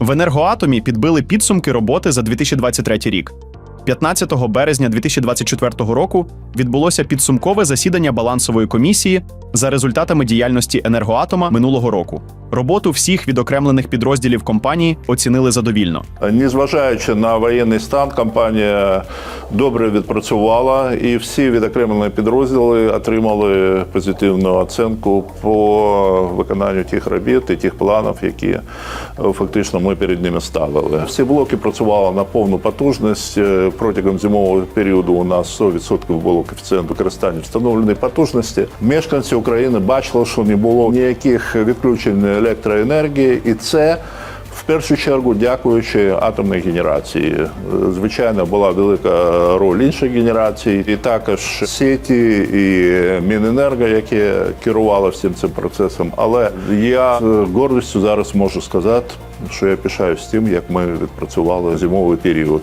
В енергоатомі підбили підсумки роботи за 2023 рік. 15 березня 2024 року відбулося підсумкове засідання балансової комісії за результатами діяльності енергоатома минулого року. Роботу всіх відокремлених підрозділів компанії оцінили задовільно. Незважаючи на воєнний стан, компанія добре відпрацювала, і всі відокремлені підрозділи отримали позитивну оцінку по виконанню тих робіт і тих планів, які е, фактично ми перед ними ставили. Всі блоки працювали на повну потужність. Е, Протягом зимового періоду у нас 100% було коефіцієнт використання встановленої потужності. Мешканці України бачили, що не було ніяких відключень електроенергії, і це. В першу чергу, дякуючи атомній генерації, звичайно, була велика роль інших генерацій, і також сеті і Міненерго, яке керувало всім цим процесом. Але я з гордістю зараз можу сказати, що я пишаюсь тим, як ми відпрацювали зимовий період.